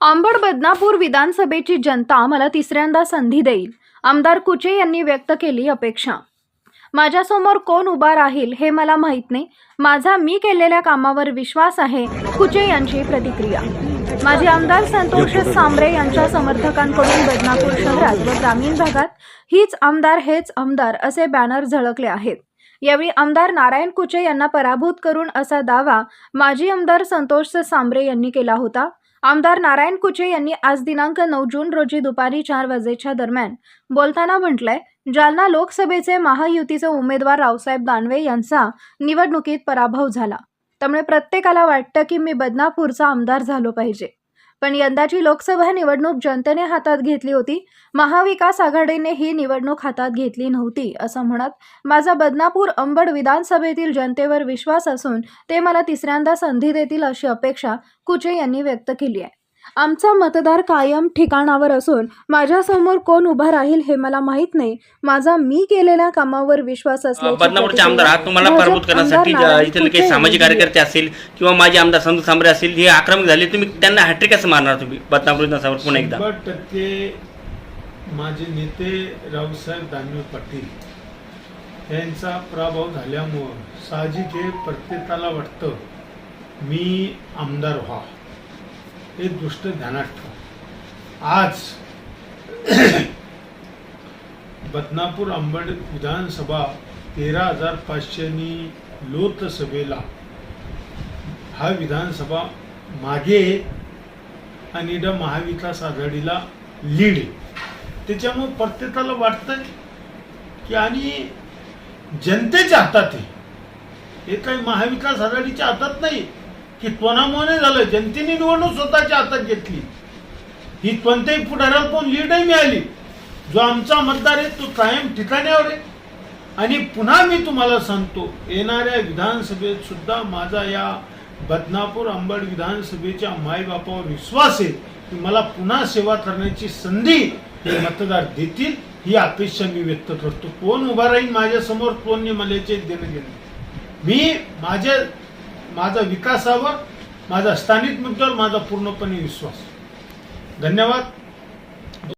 अंबड बदनापूर विधानसभेची जनता मला तिसऱ्यांदा संधी देईल. आमदार कुचे यांनी व्यक्त केली अपेक्षा. माझ्यासमोर कोण उभा राहील हे मला माहीत नाही. माझा मी केलेल्या कामावर विश्वास आहे कुचे यांची प्रतिक्रिया. माजी आमदार संतोष सांबरे यांच्या समर्थकांकडून बदनापूर शहरात व ग्रामीण भागात हीच आमदार हेच आमदार असे बॅनर झळकले आहेत. यावेळी आमदार नारायण कुचे यांना पराभूत करून असा दावा माजी आमदार संतोष सांबरे यांनी केला होता. आमदार नारायण कुचे यांनी आज दिनांक नऊ जून रोजी दुपारी चार वाजेच्या दरम्यान बोलताना म्हटलंय जालना लोकसभेचे महायुतीचे उमेदवार रावसाहेब दानवे यांचा निवडणुकीत पराभव झाला. त्यामुळे प्रत्येकाला वाटतं की मी बदनापूरचा आमदार झालो पाहिजे. पण यंदाची लोकसभा निवडणूक जनतेने हातात घेतली होती. महाविकास आघाडीने ही निवडणूक हातात घेतली नव्हती असं म्हणत माझा बदनापूर अंबड विधानसभेतील जनतेवर विश्वास असून ते मला तिसऱ्यांदा संधी देतील अशी अपेक्षा कुचे यांनी व्यक्त केली आहे. आमचा मतदार कायम ठिकाणावर असून माझ्यासमोर कोण उभा राहील हे मला माहीत नाही. माझा मी केलेल्या कामावर विश्वास बदनापूरचे आमदार आहात तुम्हाला पराभूत करण्यासाठी इथले काही सामाजिक कार्यकर्ते असतील किंवा माझे आमदार संत सांबरे असतील हे आक्रमक झाले तुम्ही त्यांना हॅट्रिक कसं मारणार तुम्ही? बदनापूर विधानसभेवर पुन्हा एकदा. टक्के माझे नेते रावसाहेब दानवे पाटील यांचा पराभव झाल्यामुळं साहजिक हे प्रत्येकाला वाटतं मी आमदार व्हा. हे दृष्ट ध्यानात ठेवा आज बदनापूर अंबड विधानसभा तेरा हजार पाचशेनी लोकसभेला हा विधानसभा मागे आणि इथं महाविकास आघाडीला लीड त्याच्यामुळे प्रत्येकाला वाटतंय की आणि जनतेच्या हातात आहे. हे काही महाविकास आघाडीच्या हातात नाही की त्वनामोने झालं? जनतेने निवडणूक स्वतःच्या हातात घेतली. ही कोणत्याही पुढाऱ्याला कोण लीडही मिळाली. जो आमचा मतदार आहे तो कायम ठिकाण्यावर आहे. आणि पुन्हा मी तुम्हाला सांगतो येणाऱ्या विधानसभेत सुद्धा माझा या बदनापूर अंबड विधानसभेच्या मायबापावर विश्वास आहे की मला पुन्हा सेवा करण्याची संधी हे मतदार देतील ही अपेक्षा मी व्यक्त करतो. कोण उभा राहील माझ्यासमोर कोण मल्याचे देणं घेणं मी माझ्या माझा विकासावर माझा स्थानिक मुद्द्यावर माझा पूर्णपणे विश्वास. धन्यवाद.